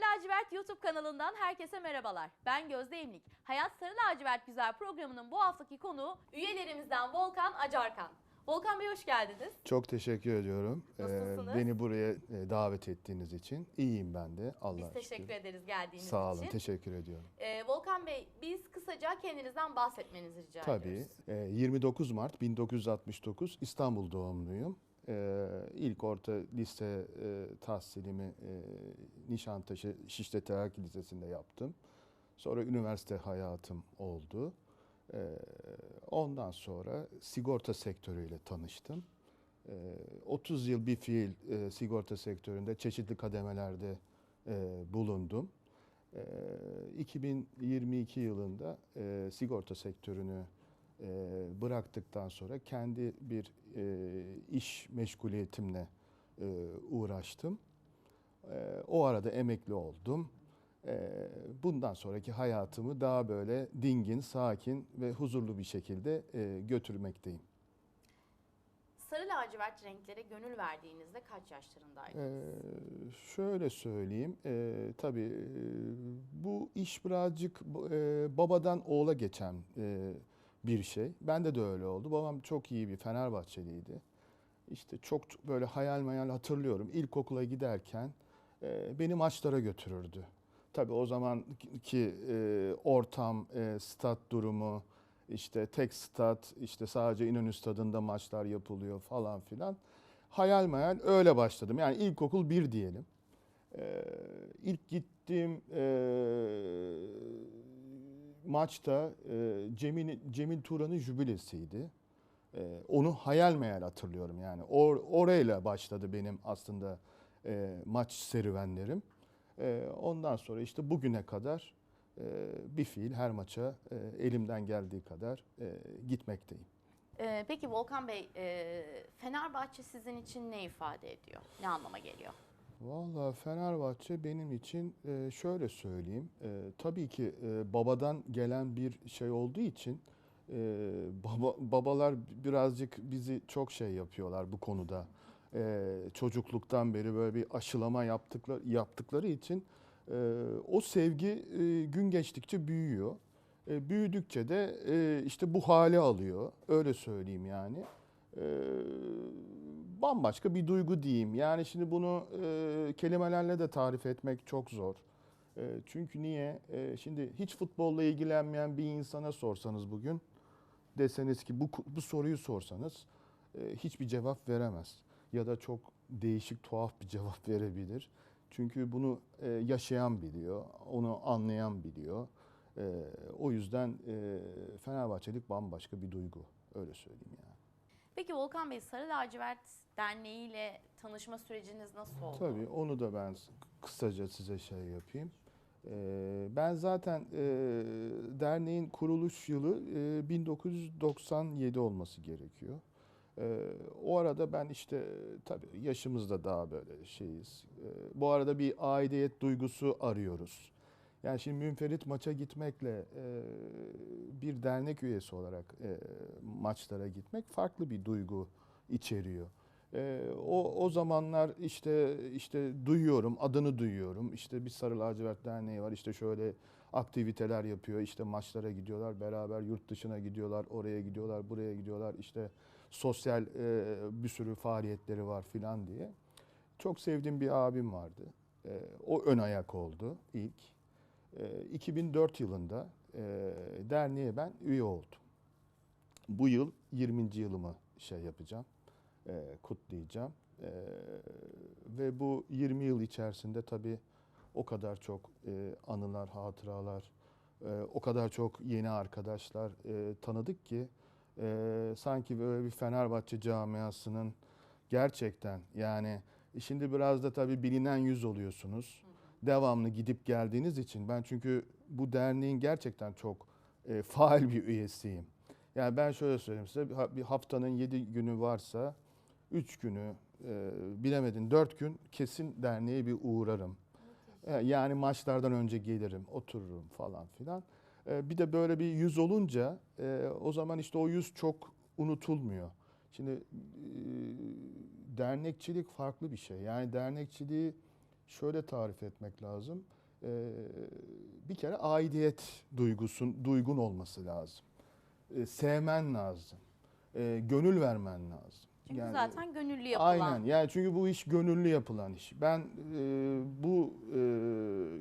Lacivert YouTube kanalından herkese merhabalar. Ben Gözde Emlik. Hayat Sarı Lacivert Güzel programının bu haftaki konuğu üyelerimizden Volkan Acarkan. Volkan Bey hoş geldiniz. Çok teşekkür ediyorum. Ee, Nasılsınız? beni buraya e, davet ettiğiniz için. İyiyim ben de. Allah'a Biz şükür. teşekkür ederiz geldiğiniz Sağ olun, için. teşekkür ediyorum. Ee, Volkan Bey biz kısaca kendinizden bahsetmenizi rica Tabii. ediyoruz. e, 29 Mart 1969 İstanbul doğumluyum. Ee, ilk orta lise e, tahsilimi e, Nişantaşı Şişli Terakki Lisesi'nde yaptım. Sonra üniversite hayatım oldu. Ee, ondan sonra sigorta sektörüyle tanıştım. Ee, 30 yıl bir fiil e, sigorta sektöründe çeşitli kademelerde e, bulundum. Ee, 2022 yılında e, sigorta sektörünü e, bıraktıktan sonra kendi bir e, iş meşguliyetimle e, uğraştım. E, o arada emekli oldum. E, bundan sonraki hayatımı daha böyle dingin, sakin ve huzurlu bir şekilde e, götürmekteyim. Sarı lacivert renklere gönül verdiğinizde kaç yaşlarındaydınız? Ee, şöyle söyleyeyim, e, tabii e, bu iş birazcık e, babadan oğula geçen e, bir şey. Bende de öyle oldu. Babam çok iyi bir Fenerbahçeliydi. İşte çok böyle hayal meyal hatırlıyorum. İlkokula giderken e, beni maçlara götürürdü. Tabii o zamanki e, ortam, e, stat durumu, işte tek stat, işte sadece İnönü Stadı'nda maçlar yapılıyor falan filan. Hayal meyal öyle başladım. Yani ilkokul bir diyelim. Ee, ilk gittiğim e, maçta e, Cemil, Cemil Turan'ın jübilesiydi. E, onu hayal meyal hatırlıyorum yani. Or, orayla başladı benim aslında e, maç serüvenlerim. E, ondan sonra işte bugüne kadar e, bir fiil her maça e, elimden geldiği kadar e, gitmekteyim. Ee, peki Volkan Bey, e, Fenerbahçe sizin için ne ifade ediyor? Ne anlama geliyor? Vallahi Fenerbahçe benim için e, şöyle söyleyeyim. e, Tabii ki e, babadan gelen bir şey olduğu için baba, babalar birazcık bizi çok şey yapıyorlar bu konuda. Çocukluktan beri böyle bir aşılama yaptıkları yaptıkları için o sevgi gün geçtikçe büyüyor. Büyüdükçe de işte bu hale alıyor. Öyle söyleyeyim yani. Bambaşka bir duygu diyeyim. Yani şimdi bunu e, kelimelerle de tarif etmek çok zor. E, çünkü niye? E, şimdi hiç futbolla ilgilenmeyen bir insana sorsanız bugün deseniz ki bu bu soruyu sorsanız e, hiçbir cevap veremez ya da çok değişik tuhaf bir cevap verebilir. Çünkü bunu e, yaşayan biliyor, onu anlayan biliyor. E, o yüzden e, Fenerbahçelik bambaşka bir duygu. Öyle söyleyeyim yani. Peki Volkan Bey, Sarı Lacivert Derneği ile tanışma süreciniz nasıl oldu? Tabii onu da ben kısaca size şey yapayım. Ee, Ben zaten e, derneğin kuruluş yılı e, 1997 olması gerekiyor. Ee, O arada ben işte tabii yaşımızda daha böyle şeyiz. Ee, Bu arada bir aidiyet duygusu arıyoruz. Yani şimdi münferit maça gitmekle e, bir dernek üyesi olarak e, maçlara gitmek farklı bir duygu içeriyor. Ee, o o zamanlar işte işte duyuyorum, adını duyuyorum. İşte bir Sarı Lacivert Derneği var. işte şöyle aktiviteler yapıyor. işte maçlara gidiyorlar, beraber yurt dışına gidiyorlar, oraya gidiyorlar, buraya gidiyorlar. İşte sosyal e, bir sürü faaliyetleri var filan diye. Çok sevdiğim bir abim vardı. E, o ön ayak oldu ilk. E, 2004 yılında e, derneğe ben üye oldum. Bu yıl 20. yılımı şey yapacağım e, kutlayacağım. E, ve bu 20 yıl içerisinde tabii o kadar çok anılar, hatıralar, o kadar çok yeni arkadaşlar tanıdık ki sanki böyle bir Fenerbahçe camiasının gerçekten yani şimdi biraz da tabii bilinen yüz oluyorsunuz. Devamlı gidip geldiğiniz için ben çünkü bu derneğin gerçekten çok e, faal bir üyesiyim. Yani ben şöyle söyleyeyim size bir ha- bir haftanın 7 günü varsa 3 günü e, bilemedin 4 gün kesin derneğe bir uğrarım. E, Yani maçlardan önce gelirim, otururum falan filan. E, Bir de böyle bir yüz olunca e, o zaman işte o yüz çok unutulmuyor. Şimdi e, dernekçilik farklı bir şey. Yani dernekçiliği şöyle tarif etmek lazım. Ee, bir kere aidiyet duygusun duygun olması lazım. Ee, sevmen lazım. Ee, gönül vermen lazım. Çünkü Yani- zaten gönüllü yapılan. Aynen. Yani çünkü bu iş gönüllü yapılan iş. Ben e, bu e,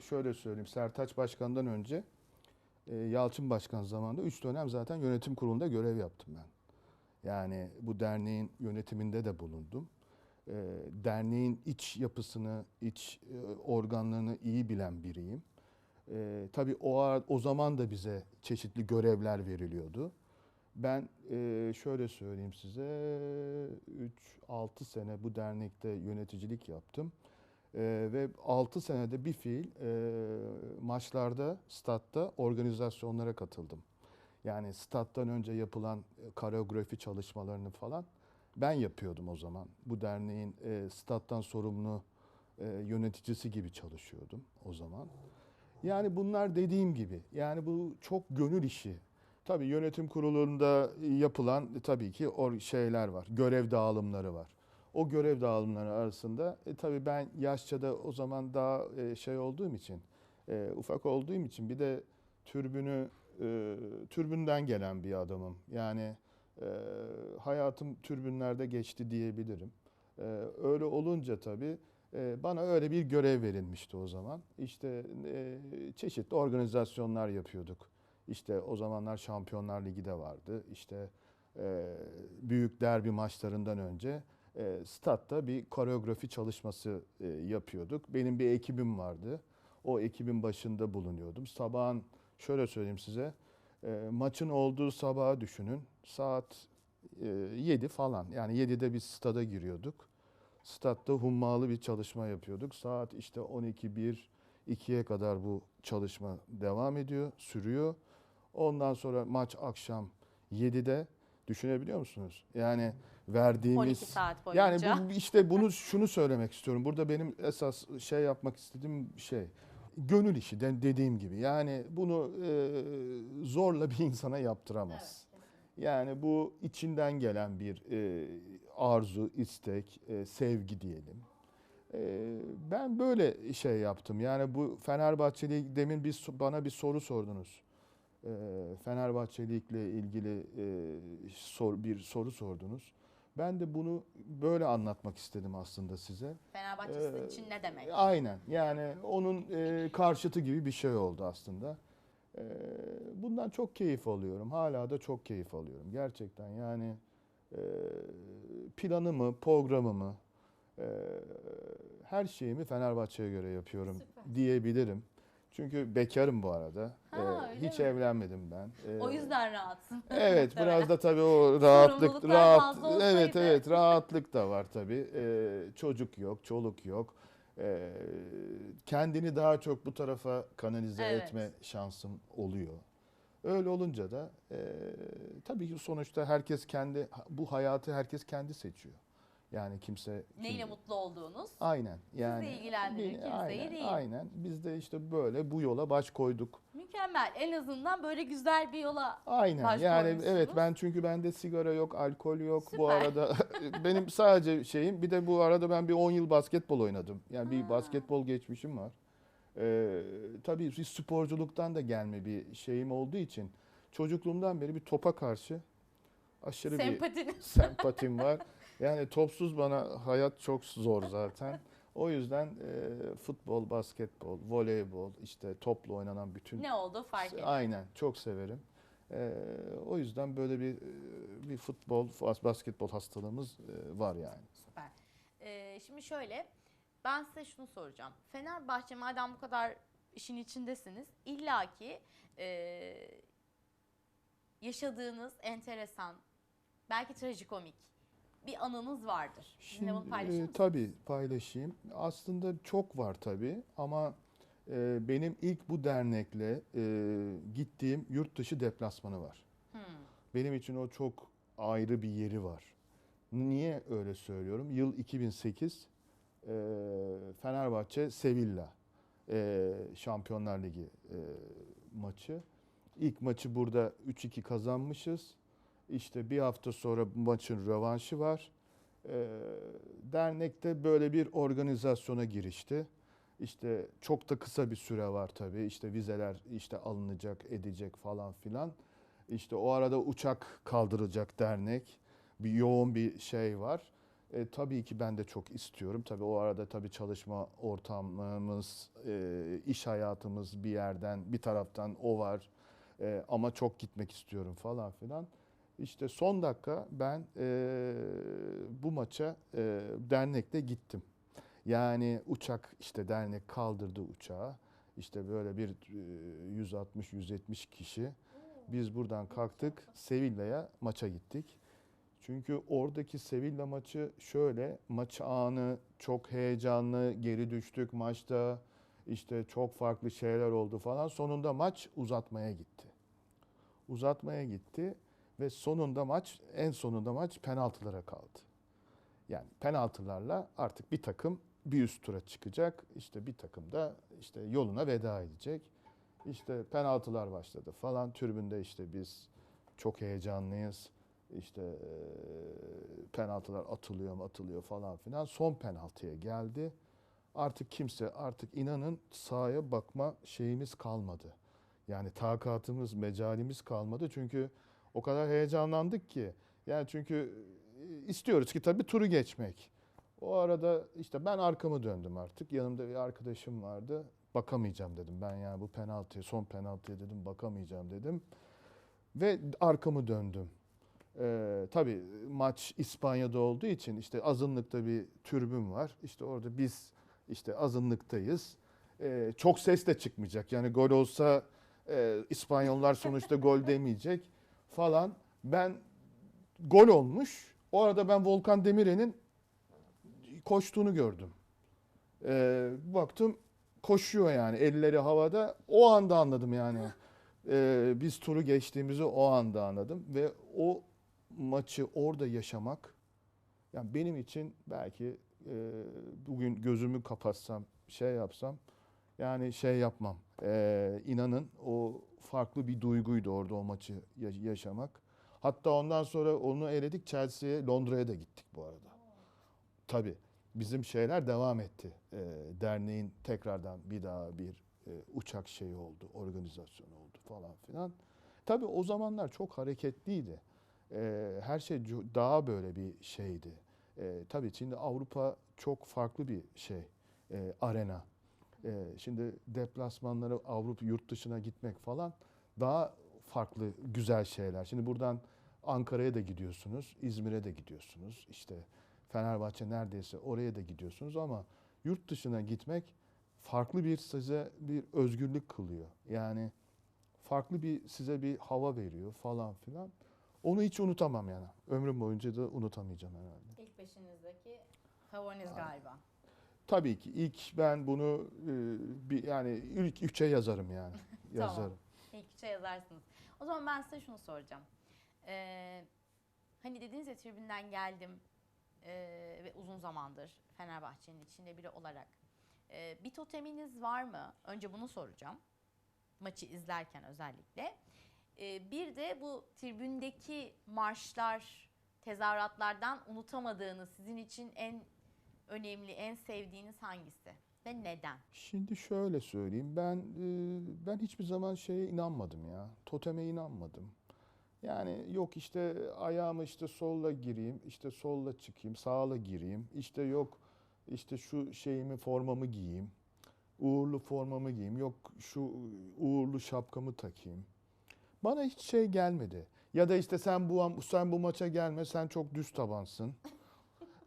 şöyle söyleyeyim Sertaç Başkan'dan önce e, Yalçın Başkan zamanında 3 dönem zaten yönetim kurulunda görev yaptım ben. Yani bu derneğin yönetiminde de bulundum. E, derneğin iç yapısını, iç e, organlarını iyi bilen biriyim. E, tabii o, o zaman da bize çeşitli görevler veriliyordu. Ben e, şöyle söyleyeyim size 3-6 sene bu dernekte yöneticilik yaptım. E, ve 6 senede bir fiil e, maçlarda, statta organizasyonlara katıldım. Yani stat'tan önce yapılan e, koreografi çalışmalarını falan ben yapıyordum o zaman. Bu derneğin e, stat'tan sorumlu e, yöneticisi gibi çalışıyordum o zaman. Yani bunlar dediğim gibi yani bu çok gönül işi. Tabii yönetim kurulunda yapılan e, tabii ki o şeyler var. Görev dağılımları var. O görev dağılımları arasında e, tabii ben yaşça da o zaman daha e, şey olduğum için e, ufak olduğum için bir de türbünü e, türbünden gelen bir adamım. Yani e, hayatım türbünlerde geçti diyebilirim. E, öyle olunca tabii e, bana öyle bir görev verilmişti o zaman. İşte e, çeşitli organizasyonlar yapıyorduk. İşte o zamanlar Şampiyonlar Ligi de vardı. İşte e, büyük derbi maçlarından önce e, statta bir koreografi çalışması e, yapıyorduk. Benim bir ekibim vardı. O ekibin başında bulunuyordum. Sabahın şöyle söyleyeyim size. E, maçın olduğu sabaha düşünün. Saat e, 7 falan. Yani 7'de biz stada giriyorduk. Statta hummalı bir çalışma yapıyorduk. Saat işte 12 1 2'ye kadar bu çalışma devam ediyor, sürüyor. Ondan sonra maç akşam 7'de düşünebiliyor musunuz? Yani verdiğimiz 12 saat boyunca. yani bu, işte bunu şunu söylemek istiyorum. Burada benim esas şey yapmak istediğim şey gönül işi de- dediğim gibi. Yani bunu e, zorla bir insana yaptıramaz. Yani bu içinden gelen bir e, arzu, istek, e, sevgi diyelim. E, ben böyle şey yaptım. Yani bu Fenerbahçeli demin bir bana bir soru sordunuz. E, Fenerbahçelikle ilgili e, sor, bir soru sordunuz. Ben de bunu böyle anlatmak istedim aslında size. Fenerbahçe Ee, için ne demek? Aynen. Yani onun e, karşıtı gibi bir şey oldu aslında. E, bundan çok keyif alıyorum. Hala da çok keyif alıyorum. Gerçekten yani e, planımı, programımı, e, her şeyimi Fenerbahçe'ye göre yapıyorum Süper. diyebilirim. Çünkü bekarım bu arada. Ha, E, öyle hiç mi? evlenmedim ben. E, O yüzden rahatsın. Evet biraz da tabii o rahatlık rahat evet evet rahatlık da var tabii. Ee, çocuk yok, çoluk yok. Ee, kendini daha çok bu tarafa kanalize Evet. etme şansım oluyor. Öyle olunca da e, tabii ki sonuçta herkes kendi bu hayatı herkes kendi seçiyor. Yani kimse Neyle kim- mutlu olduğunuz? Aynen. Yani ilgilendirir, bir- kimseyi aynen, değil. Aynen. Biz de işte böyle bu yola baş koyduk. Mükemmel. En azından böyle güzel bir yola Aynen. Baş yani evet ben çünkü bende sigara yok, alkol yok. Bu Süper. arada benim sadece şeyim bir de bu arada ben bir 10 yıl basketbol oynadım. Yani bir Ha. basketbol geçmişim var. Ee, tabii bir sporculuktan da gelme bir şeyim olduğu için çocukluğumdan beri bir topa karşı aşırı bir sempatiniz. sempatim var. Yani topsuz bana hayat çok zor zaten. O yüzden e, futbol, basketbol, voleybol, işte topla oynanan bütün ne oldu fark etmez. Aynen çok severim. Ee, o yüzden böyle bir bir futbol, bas- basketbol hastalığımız e, var yani. Süper. Ee, şimdi şöyle, ben size şunu soracağım. Fenerbahçe madem bu kadar işin içindesiniz, illaki e, yaşadığınız enteresan, belki trajikomik bir anınız vardır. Şimdi bunu paylaşır e, mısınız? tabii paylaşayım. Aslında çok var tabii ama e, benim ilk bu dernekle e, gittiğim yurt dışı deplasmanı var. Hmm. Benim için o çok ayrı bir yeri var. Niye öyle söylüyorum? Yıl 2008 e, Fenerbahçe Sevilla e, Şampiyonlar Ligi e, maçı. İlk maçı burada 3-2 kazanmışız. İşte bir hafta sonra maçın rövanşı var. E, dernekte böyle bir organizasyona girişti. İşte çok da kısa bir süre var tabii. İşte vizeler işte alınacak, edecek falan filan. İşte o arada uçak kaldıracak dernek. Bir yoğun bir şey var. E, tabii ki ben de çok istiyorum. Tabii o arada tabii çalışma ortamımız, e, iş hayatımız bir yerden, bir taraftan o var. E, ama çok gitmek istiyorum falan filan. İşte son dakika ben e, bu maça e, dernekle gittim. Yani uçak işte dernek kaldırdı uçağı. İşte böyle bir e, 160-170 kişi. Biz buradan kalktık Sevilla'ya maça gittik. Çünkü oradaki Sevilla maçı şöyle maç anı çok heyecanlı geri düştük maçta işte çok farklı şeyler oldu falan sonunda maç uzatmaya gitti. Uzatmaya gitti ve sonunda maç en sonunda maç penaltılara kaldı. Yani penaltılarla artık bir takım bir üst tura çıkacak. İşte bir takım da işte yoluna veda edecek. İşte penaltılar başladı falan. Tribünde işte biz çok heyecanlıyız. İşte eee, penaltılar atılıyor mu atılıyor falan filan. Son penaltıya geldi. Artık kimse artık inanın sahaya bakma şeyimiz kalmadı. Yani takatımız, mecalimiz kalmadı. Çünkü o kadar heyecanlandık ki. Yani çünkü e, istiyoruz ki tabii turu geçmek. O arada işte ben arkamı döndüm artık. Yanımda bir arkadaşım vardı. Bakamayacağım dedim. Ben yani bu penaltıya, son penaltıya dedim bakamayacağım dedim. Ve arkamı döndüm. Ee, tabii maç İspanya'da olduğu için işte azınlıkta bir türbün var. İşte orada biz işte azınlıktayız. Ee, çok ses de çıkmayacak. Yani gol olsa e, İspanyollar sonuçta gol demeyecek falan. Ben gol olmuş. O arada ben Volkan Demirel'in koştuğunu gördüm. Ee, baktım koşuyor yani elleri havada. O anda anladım yani. Ee, biz turu geçtiğimizi o anda anladım ve o maçı orada yaşamak yani benim için belki e, bugün gözümü kapatsam şey yapsam yani şey yapmam. Ee, inanın o farklı bir duyguydu orada o maçı ya- yaşamak. Hatta ondan sonra onu eledik Chelsea'ye, Londra'ya da gittik bu arada. Tabii bizim şeyler devam etti. Ee, derneğin tekrardan bir daha bir e, uçak şeyi oldu, organizasyonu oldu falan filan. Tabii o zamanlar çok hareketliydi. Ee, her şey daha böyle bir şeydi. Ee, tabii şimdi Avrupa çok farklı bir şey, e, arena. Ee, şimdi deplasmanlara Avrupa yurt dışına gitmek falan daha farklı güzel şeyler. Şimdi buradan Ankara'ya da gidiyorsunuz, İzmir'e de gidiyorsunuz. İşte Fenerbahçe neredeyse oraya da gidiyorsunuz ama yurt dışına gitmek farklı bir size bir özgürlük kılıyor. Yani farklı bir size bir hava veriyor falan filan. Onu hiç unutamam yani. Ömrüm boyunca da unutamayacağım herhalde. İlk beşinizdeki favoriniz galiba. Tabii ki ilk ben bunu e, bir yani ilk üçe yazarım yani. Tamam. Yazarım. İlk üçe yazarsınız. O zaman ben size şunu soracağım. Ee, hani dediniz ya tribünden geldim ee, ve uzun zamandır Fenerbahçe'nin içinde biri olarak. Ee, bir toteminiz var mı? Önce bunu soracağım. Maçı izlerken özellikle. Ee, bir de bu tribündeki marşlar, tezahüratlardan unutamadığınız, sizin için en önemli, en sevdiğiniz hangisi? Ve neden? Şimdi şöyle söyleyeyim. Ben e, ben hiçbir zaman şeye inanmadım ya. Toteme inanmadım. Yani yok işte ayağımı işte solla gireyim, işte solla çıkayım, sağla gireyim. İşte yok işte şu şeyimi formamı giyeyim. Uğurlu formamı giyeyim. Yok şu uğurlu şapkamı takayım. Bana hiç şey gelmedi. Ya da işte sen bu sen bu maça gelme, sen çok düz tabansın.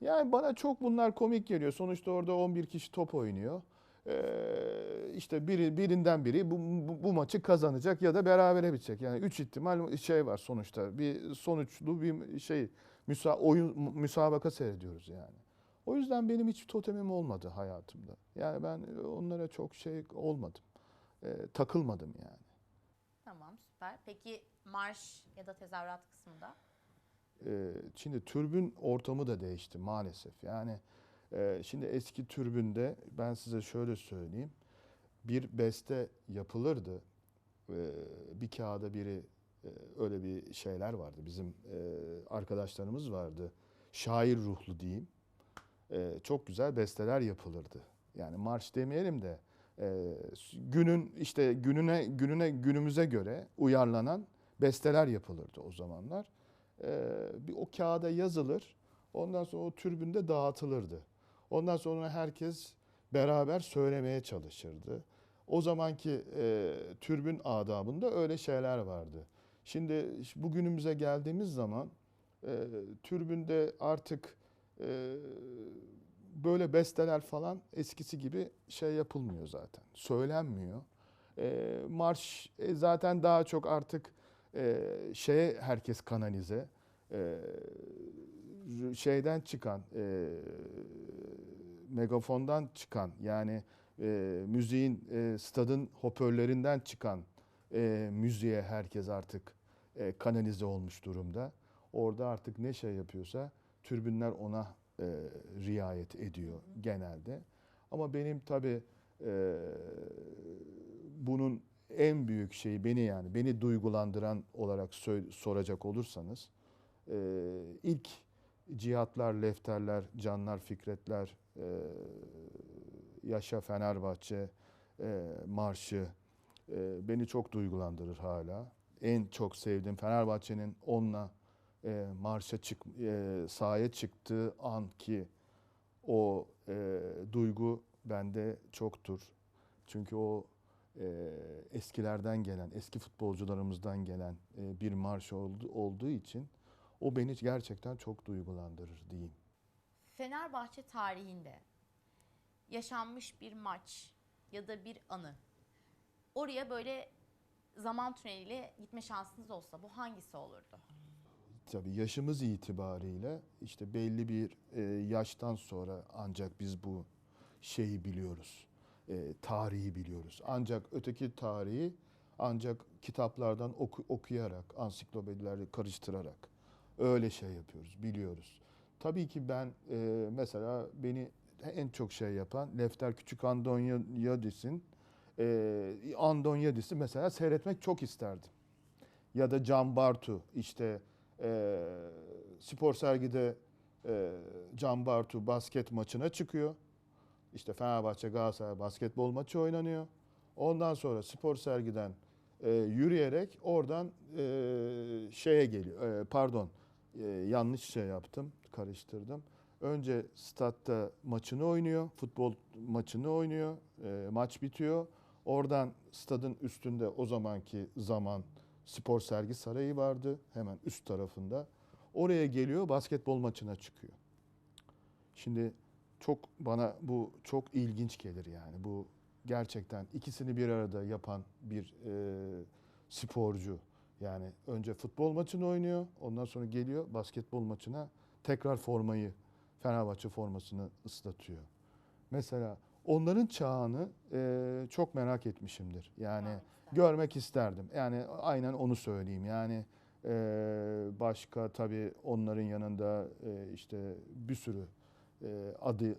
Yani bana çok bunlar komik geliyor. Sonuçta orada 11 kişi top oynuyor. Ee, işte biri birinden biri bu, bu, bu maçı kazanacak ya da berabere bitecek. Yani üç ihtimal şey var sonuçta. Bir sonuçlu bir şey müsa oyun müsabaka seyrediyoruz yani. O yüzden benim hiç totemim olmadı hayatımda. Yani ben onlara çok şey olmadım. Ee, takılmadım yani. Tamam süper. Peki marş ya da tezahürat kısmında? Ee, şimdi türbün ortamı da değişti maalesef. Yani e, şimdi eski türbünde ben size şöyle söyleyeyim. Bir beste yapılırdı. Ee, bir kağıda biri e, öyle bir şeyler vardı. Bizim e, arkadaşlarımız vardı. Şair ruhlu diyeyim. Ee, çok güzel besteler yapılırdı. Yani marş demeyelim de günün işte gününe gününe günümüze göre uyarlanan besteler yapılırdı o zamanlar. E, bir o kağıda yazılır. Ondan sonra o türbünde dağıtılırdı. Ondan sonra herkes beraber söylemeye çalışırdı. O zamanki e, türbün adabında öyle şeyler vardı. Şimdi bugünümüze geldiğimiz zaman e, türbünde artık e, böyle besteler falan eskisi gibi şey yapılmıyor zaten. Söylenmiyor. E, marş e, zaten daha çok artık e, şeye herkes kanalize. E, şeyden çıkan e, megafondan çıkan yani e, müziğin e, stadın hoparlörlerinden çıkan e, müziğe herkes artık e, kanalize olmuş durumda. Orada artık ne şey yapıyorsa türbünler ona e, riayet ediyor genelde. Ama benim tabii e, bunun en büyük şeyi beni yani beni duygulandıran olarak soracak olursanız e, ilk cihatlar, lefterler, canlar, fikretler, e, Yaşa Fenerbahçe e, marşı e, beni çok duygulandırır hala. En çok sevdiğim Fenerbahçe'nin onunla e, marşa çık, e, sahaya çıktığı an ki o e, duygu bende çoktur. Çünkü o e, eskilerden gelen, eski futbolcularımızdan gelen e, bir marş oldu, olduğu için o beni gerçekten çok duygulandırır diyeyim. Fenerbahçe tarihinde yaşanmış bir maç ya da bir anı oraya böyle zaman tüneliyle gitme şansınız olsa bu hangisi olurdu? Tabii yaşımız itibariyle işte belli bir e, yaştan sonra ancak biz bu şeyi biliyoruz. E, tarihi biliyoruz. Ancak öteki tarihi ancak kitaplardan oku- okuyarak, ansiklopedileri karıştırarak öyle şey yapıyoruz, biliyoruz. Tabii ki ben e, mesela beni en çok şey yapan Lefter Küçük Andonyadis'in e, Andonyadis'i mesela seyretmek çok isterdim. Ya da Can Bartu işte e, spor sergide e, Can Bartu basket maçına çıkıyor. İşte Fenerbahçe Galatasaray basketbol maçı oynanıyor. Ondan sonra spor sergiden e, yürüyerek oradan e, şeye geliyor. E, pardon e, yanlış şey yaptım, karıştırdım. Önce statta maçını oynuyor, futbol maçını oynuyor, e, maç bitiyor. Oradan stadın üstünde o zamanki zaman spor sergi sarayı vardı hemen üst tarafında. Oraya geliyor, basketbol maçına çıkıyor. Şimdi çok bana bu çok ilginç gelir yani. Bu gerçekten ikisini bir arada yapan bir e, sporcu. Yani önce futbol maçını oynuyor, ondan sonra geliyor basketbol maçına tekrar formayı, Fenerbahçe formasını ıslatıyor. Mesela onların çağını e, çok merak etmişimdir. Yani Görmek isterdim. görmek isterdim. Yani aynen onu söyleyeyim. Yani e, başka tabii onların yanında e, işte bir sürü adı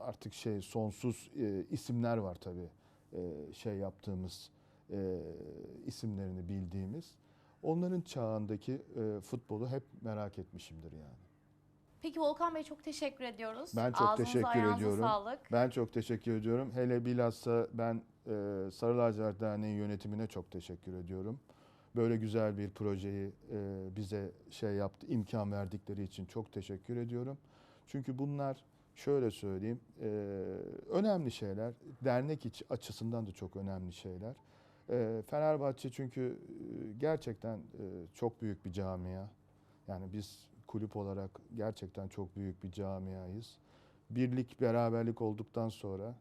artık şey sonsuz e, isimler var tabii. E, şey yaptığımız e, isimlerini bildiğimiz. Onların çağındaki e, futbolu hep merak etmişimdir yani. Peki Volkan Bey çok teşekkür ediyoruz. Ben çok Ağzınıza, teşekkür ediyorum. sağlık. Ben çok teşekkür ediyorum. Hele bilhassa ben e, Sarı Lacivert Derneği yönetimine çok teşekkür ediyorum. Böyle güzel bir projeyi e, bize şey yaptı, imkan verdikleri için çok teşekkür ediyorum. Çünkü bunlar şöyle söyleyeyim, e, önemli şeyler. Dernek iç açısından da çok önemli şeyler. E, Fenerbahçe çünkü gerçekten e, çok büyük bir camia. Yani biz kulüp olarak gerçekten çok büyük bir camiayız birlik, beraberlik olduktan sonra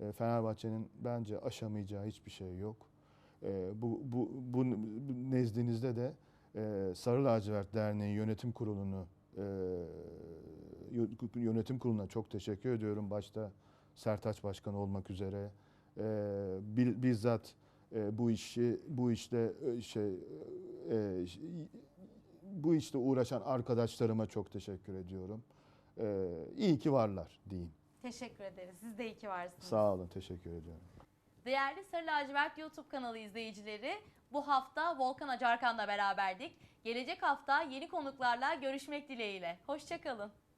e, Fenerbahçe'nin bence aşamayacağı hiçbir şey yok. E, bu, bu, bu, nezdinizde de e, Sarı Lacivert Derneği Yönetim Kurulu'nu e, yönetim kuruluna çok teşekkür ediyorum. Başta Sertaç Başkan olmak üzere e, bizzat e, bu işi bu işte e, şey e, bu işte uğraşan arkadaşlarıma çok teşekkür ediyorum. Ee, iyi ki varlar diyeyim. Teşekkür ederiz. Siz de iyi ki varsınız. Sağ olun, teşekkür ediyorum. Değerli Sarı Lacivert YouTube kanalı izleyicileri, bu hafta Volkan Acarkan'la beraberdik. Gelecek hafta yeni konuklarla görüşmek dileğiyle. Hoşçakalın.